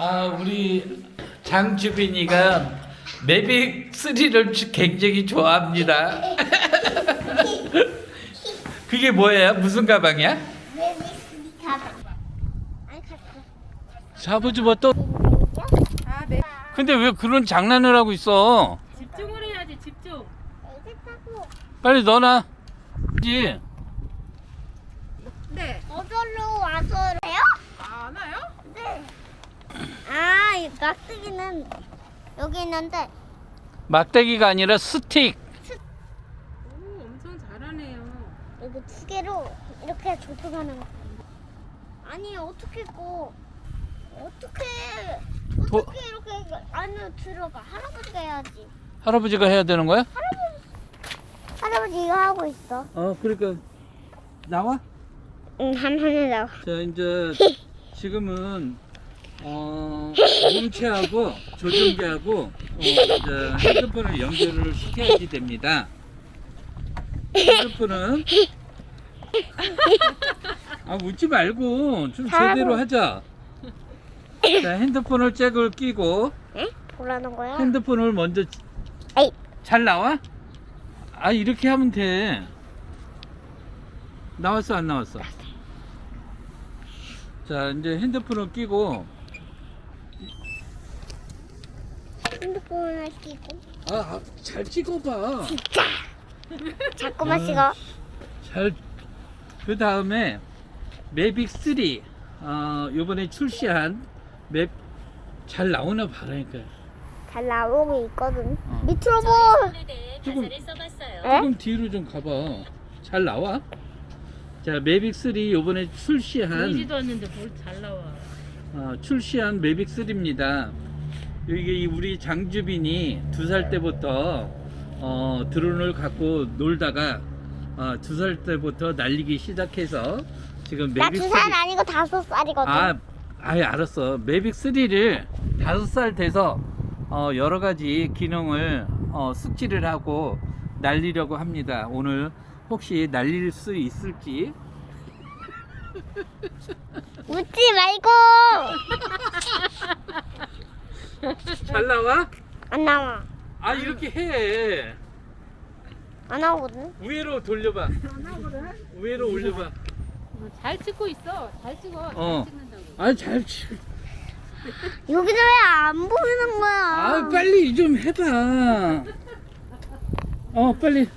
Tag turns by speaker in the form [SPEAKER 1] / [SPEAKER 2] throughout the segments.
[SPEAKER 1] 아 우리 장주빈이가 매빅 3를 굉장히 좋아합니다. 그게 뭐예요? 무슨 가방이야? 잡아주면 또. 근데 왜 그런 장난을 하고 있어?
[SPEAKER 2] 집중을 해야지, 집중.
[SPEAKER 1] 빨리 넣어놔. 지
[SPEAKER 2] 네.
[SPEAKER 3] 어디로 와서 해요?
[SPEAKER 2] 안 와요?
[SPEAKER 3] 네. 아, 이 막대기는 여기 있는데
[SPEAKER 1] 막대기가 아니라 스틱.
[SPEAKER 2] 오, 엄청 잘하네요.
[SPEAKER 3] 여기 두 개로 이렇게 조종하는 거. 아니 어떻게 고 어떻게
[SPEAKER 1] 도-
[SPEAKER 3] 어떻게 이렇게 안으로 들어가? 할아버지가 해야지.
[SPEAKER 1] 할아버지가 해야 되는 거야?
[SPEAKER 3] 할아버지 이거 하고 있어.
[SPEAKER 1] 어, 그러니까 나와?
[SPEAKER 3] 응, 한 번에 나와.
[SPEAKER 1] 자, 이제 지금은 어, 몸체하고 조종기하고 어, 이제 핸드폰을 연결을 시켜야지 됩니다. 핸드폰은 아 웃지 말고 좀 제대로 하자. 자, 핸드폰을 잭을 끼고
[SPEAKER 3] 응? 뭐라는 거야?
[SPEAKER 1] 핸드폰을 먼저
[SPEAKER 3] 에이.
[SPEAKER 1] 잘 나와? 아 이렇게 하면 돼. 나왔어 안 나왔어? 자 이제 핸드폰을 끼고
[SPEAKER 3] 핸드폰을 끼고
[SPEAKER 1] 아 잘 찍어봐.
[SPEAKER 3] 자꾸만
[SPEAKER 1] 아.
[SPEAKER 3] 찍어.
[SPEAKER 1] 잘 그 다음에 매빅 3 어, 요번에 출시한 맵 잘 나오나 봐라니까.
[SPEAKER 3] 잘 나오고 있거든.
[SPEAKER 1] 어.
[SPEAKER 3] 밑으로 보.
[SPEAKER 1] 조금
[SPEAKER 3] 에?
[SPEAKER 1] 조금 뒤로 좀 가봐. 잘 나와? 자 매빅 3 요번에 출시한
[SPEAKER 2] 보이지도 않는데 뭘 잘 나와.
[SPEAKER 1] 어, 출시한 매빅 3입니다. 이게 이 우리 장주빈이 두 살 때부터 어, 드론을 갖고 놀다가 어, 두살 때부터 날리기 시작해서 지금
[SPEAKER 3] 나
[SPEAKER 1] 매빅
[SPEAKER 3] 두3살 아니고 다섯 살이거든.
[SPEAKER 1] 아, 아예 알았어. 매빅 3를 다섯 살 돼서 어, 여러 가지 기능을 어, 숙지를 하고 날리려고 합니다. 오늘 혹시 날릴 수 있을지
[SPEAKER 3] 웃지 말고.
[SPEAKER 1] 잘 나와?
[SPEAKER 3] 안 나와.
[SPEAKER 1] 아 이렇게 해.
[SPEAKER 3] 안 나오거든.
[SPEAKER 1] 위로 돌려봐. 위로 올려봐.
[SPEAKER 2] 어, 잘 찍고 있어. 잘 찍어.
[SPEAKER 1] 어.
[SPEAKER 2] 잘 찍는다고.
[SPEAKER 1] 아잘 치.
[SPEAKER 3] 여기서 왜 안 보이는 거야?
[SPEAKER 1] 아 빨리 좀 해봐. 어 빨리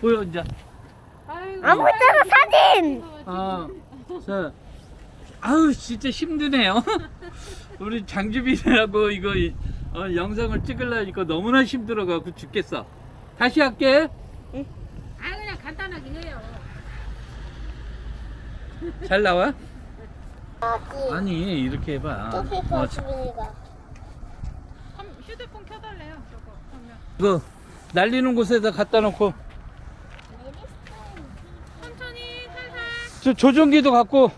[SPEAKER 1] 보여 이제.
[SPEAKER 2] 아이고.
[SPEAKER 3] 안 보이잖아 사진.
[SPEAKER 1] 아, 자, 아우 진짜 힘드네요. 우리 장주빈이라고 이거 이- 어, 영상을 찍으려니까 너무나 힘들어가지고 죽겠어. 다시 할게.
[SPEAKER 2] 아, 그냥 간단하게 해요.
[SPEAKER 1] 잘 나와?
[SPEAKER 3] 아기.
[SPEAKER 1] 아니 이렇게 해봐.
[SPEAKER 3] 또
[SPEAKER 1] 어,
[SPEAKER 3] 주민이가.
[SPEAKER 2] 휴대폰 켜달래요. 저거. 그러면.
[SPEAKER 1] 이거 날리는 곳에다 갖다 놓고
[SPEAKER 2] 천천히 살살.
[SPEAKER 1] 저 조종기도 갖고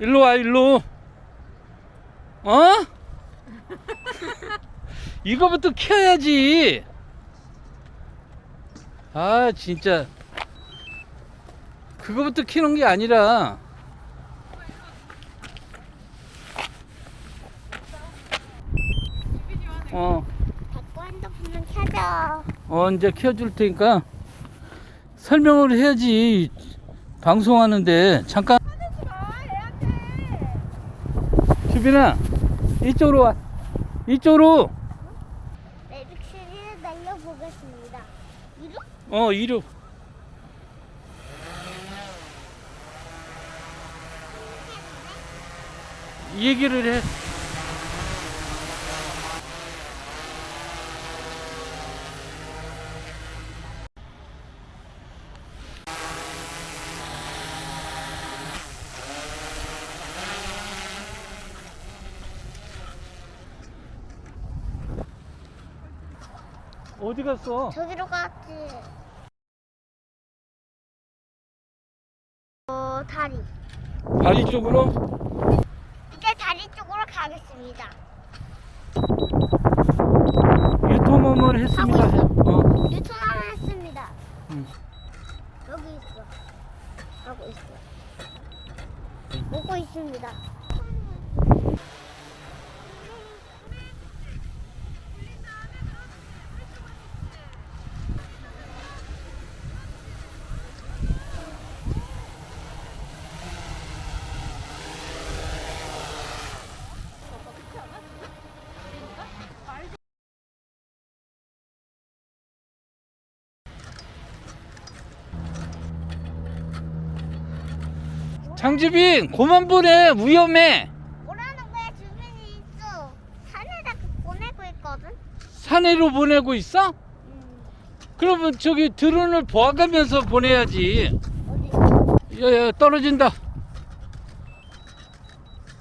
[SPEAKER 1] 일로 와 일로. 어? 이거부터 켜야지. 아 진짜 그거부터 키는 게 아니라 어
[SPEAKER 3] 자꾸 핸드폰을 켜져.
[SPEAKER 1] 언제 켜줄 테니까 설명을 해야지 방송하는데 잠깐 주빈아 이쪽으로 와 이쪽으로
[SPEAKER 3] 매빅스를 날려보겠습니다. 이로?
[SPEAKER 1] 어 이리 얘기를 해 어디 갔어?
[SPEAKER 3] 저기로 갔지. 어 다리.
[SPEAKER 1] 다리 쪽으로?
[SPEAKER 3] 이제 다리 쪽으로 가겠습니다.
[SPEAKER 1] 유통음을 했습니다. 어.
[SPEAKER 3] 유턴을 했습니다.
[SPEAKER 1] 응.
[SPEAKER 3] 여기 있어. 하고 있어. 오고 있습니다.
[SPEAKER 1] 장주빈 고만 보내 위험해
[SPEAKER 3] 오라는 거야 주변이 있어. 산에다 보내고 있거든.
[SPEAKER 1] 산에로 보내고 있어?
[SPEAKER 3] 음.
[SPEAKER 1] 그러면 저기 드론을 보아가면서 보내야지
[SPEAKER 3] 어디?
[SPEAKER 1] 야야 떨어진다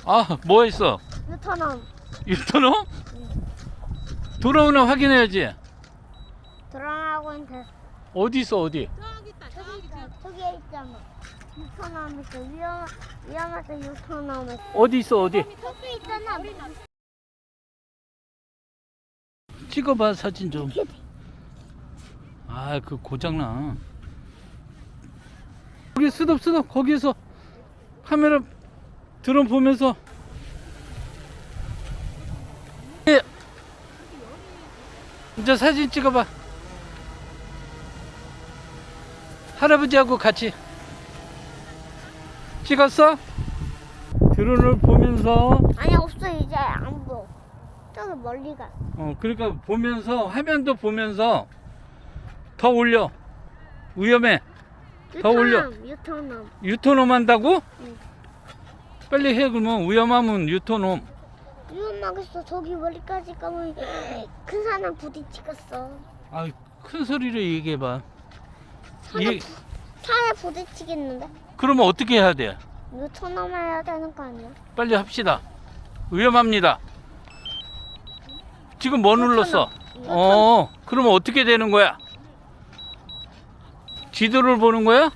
[SPEAKER 1] 아 뭐했어
[SPEAKER 3] 유턴함.
[SPEAKER 1] 유턴호? 돌아오나 확인해야지
[SPEAKER 3] 돌아가고 있는데
[SPEAKER 1] 어디 있어 어디
[SPEAKER 2] 저기 있다.
[SPEAKER 3] 저기
[SPEAKER 2] 저기
[SPEAKER 3] 있잖아. 있어. 위험 위험해서 있어.
[SPEAKER 1] 어디 있어 어디
[SPEAKER 3] 저기 있잖아.
[SPEAKER 1] 찍어봐 사진 좀. 아 그 고장나. 거기 스톱 스톱 거기에서 카메라 드론 보면서. 예. 이제 사진 찍어봐. 할아버지하고 같이 찍었어? 드론을 보면서
[SPEAKER 3] 아니 없어 이제 안 보여. 저기 멀리 가.
[SPEAKER 1] 어, 그러니까 보면서 화면도 보면서 더 올려. 위험해. 더 올려.
[SPEAKER 3] 유턴함.
[SPEAKER 1] 유토놈 한다고?
[SPEAKER 3] 응.
[SPEAKER 1] 빨리 해 그러면 위험하면 유토놈.
[SPEAKER 3] 위험하겠어. 저기 멀리까지 가면 큰 산에 부딪히겠어.
[SPEAKER 1] 아, 큰 소리로 얘기해 봐.
[SPEAKER 3] 산에,
[SPEAKER 1] 이
[SPEAKER 3] 부- 산에 부딪히겠는데?
[SPEAKER 1] 그러면 어떻게 해야 돼?
[SPEAKER 3] 유턴함 해야 되는 거 아니야?
[SPEAKER 1] 빨리 합시다. 위험합니다. 지금 뭐 눌렀어?
[SPEAKER 3] 유턴-
[SPEAKER 1] 어, 그러면 어떻게 되는 거야? 지도를 보는 거야?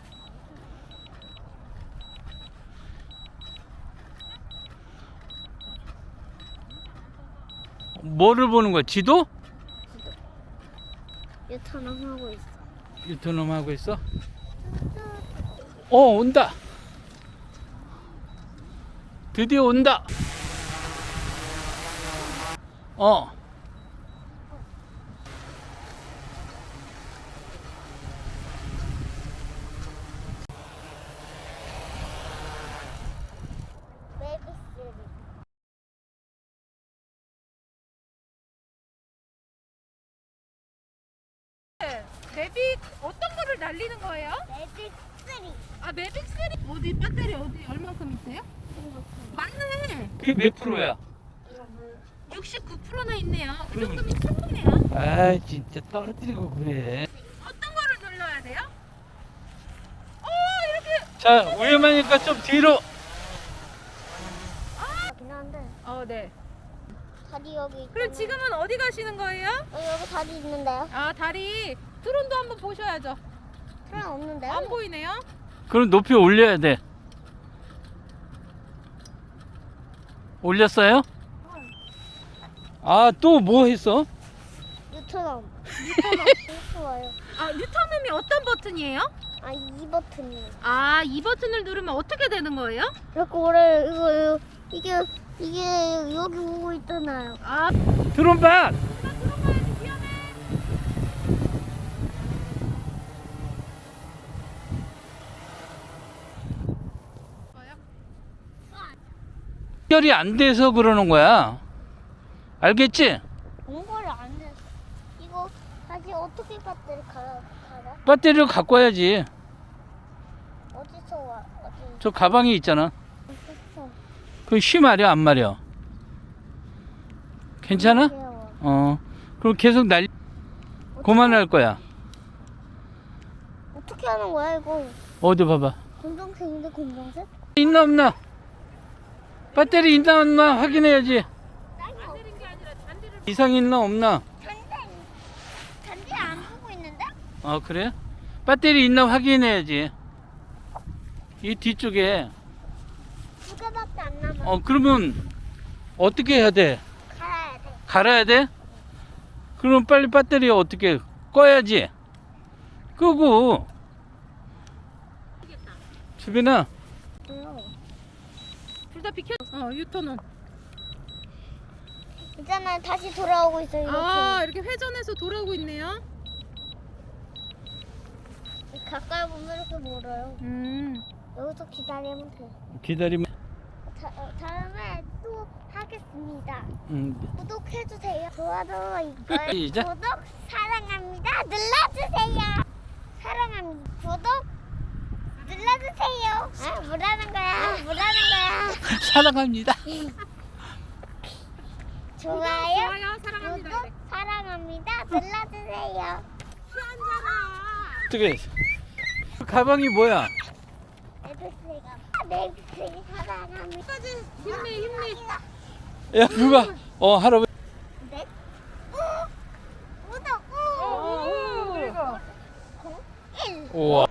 [SPEAKER 1] 뭐를 보는 거야? 지도?
[SPEAKER 3] 유턴함 하고 있어.
[SPEAKER 1] 유토놈 하고 있어? 어, 온다. 드디어 온다. 어.
[SPEAKER 3] 메비스리.
[SPEAKER 2] 매빅 어떤 거를 날리는 거예요?
[SPEAKER 3] 메비스리.
[SPEAKER 2] 아 매빅 3 어디 배터리 어디 얼만큼 있어요? 맞네.
[SPEAKER 1] 그게 몇 프로야?
[SPEAKER 2] 69%나 있네요. 그 정도면 충분해요.
[SPEAKER 1] 아, 진짜 떨어뜨리고 그래.
[SPEAKER 2] 어떤 거를 눌러야 돼요? 어 이렇게.
[SPEAKER 1] 자, 위험하니까 좀 뒤로.
[SPEAKER 3] 하긴 한데
[SPEAKER 2] 어 네.
[SPEAKER 3] 다리 여기 있잖아.
[SPEAKER 2] 그럼 지금은 어디 가시는 거예요?
[SPEAKER 3] 어, 여기 다리 있는데요?
[SPEAKER 2] 아 다리 드론도 한번 보셔야죠.
[SPEAKER 3] 사람 없는데요?
[SPEAKER 2] 안 보이네요.
[SPEAKER 1] 그럼 높이 올려야 돼. 올렸어요? 아, 또 뭐 했어?
[SPEAKER 3] 유턴함. 유턴함. 좋아요.
[SPEAKER 2] 아 뉴턴음이 어떤 버튼이에요?
[SPEAKER 3] 아, 이 버튼이에요.
[SPEAKER 2] 아 이 버튼을 누르면 어떻게 되는 거예요?
[SPEAKER 3] 이렇게 오래 이거, 이거 이게 이게 여기 오고 있잖아요.
[SPEAKER 2] 아
[SPEAKER 1] 드론 봐! 연결이 안 돼서 그러는 거야. 알겠지?
[SPEAKER 3] 공부를 안 해서 이거 다시 어떻게 배터리 갈아 갈아?
[SPEAKER 1] 배터리를 갖고 와야지.
[SPEAKER 3] 어디서 와? 어디?
[SPEAKER 1] 저 가방에 있잖아.
[SPEAKER 3] 어디서?
[SPEAKER 1] 그쉬 말이야, 안 말이야. 괜찮아?
[SPEAKER 3] 귀여워.
[SPEAKER 1] 어. 그럼 계속 날, 그만할 거야.
[SPEAKER 3] 어떻게 하는 거야 이거?
[SPEAKER 1] 어디 봐봐.
[SPEAKER 3] 검정색인데 검정색?
[SPEAKER 1] 있나 없나? 배터리 있나 없나 확인해야지. 이상 있나 없나?
[SPEAKER 3] 잔디 안 보고 있는데?
[SPEAKER 1] 어 그래? 배터리 있나 확인해야지. 이 뒤쪽에.
[SPEAKER 3] 두 개밖에 안 남아.
[SPEAKER 1] 어 그러면 어떻게 해야 돼?
[SPEAKER 3] 갈아야 돼.
[SPEAKER 1] 갈아야 돼? 그럼 빨리 배터리 어떻게 꺼야지. 끄고. 주빈아
[SPEAKER 3] 몰라.
[SPEAKER 2] 둘다 비켜. 어 유턴은.
[SPEAKER 3] 있잖아요. 다시 돌아오고 있어요. 이렇게.
[SPEAKER 2] 아 이렇게 회전해서 돌아오고 있네요.
[SPEAKER 3] 가까이 보면 이렇게 멀어요.
[SPEAKER 2] 음.
[SPEAKER 3] 여기서 기다리면 돼요.
[SPEAKER 1] 기다리면
[SPEAKER 3] 다, 어, 다음에 또 하겠습니다.
[SPEAKER 1] 음,
[SPEAKER 3] 구독해주세요. 좋아요 이걸
[SPEAKER 1] 시작.
[SPEAKER 3] 구독 사랑합니다. 눌러주세요. 사랑합니다. 구독 눌러주세요. 아, 뭐라는?
[SPEAKER 1] 사랑합니다.
[SPEAKER 3] 좋아요.
[SPEAKER 2] 좋아요, 사랑합니다.
[SPEAKER 3] 구독, 사랑합니다. 눌러주세요.
[SPEAKER 1] 어떻게? 가방이 뭐야?
[SPEAKER 2] 아,
[SPEAKER 1] 야 누가? 어 할아버지. 네? 우와.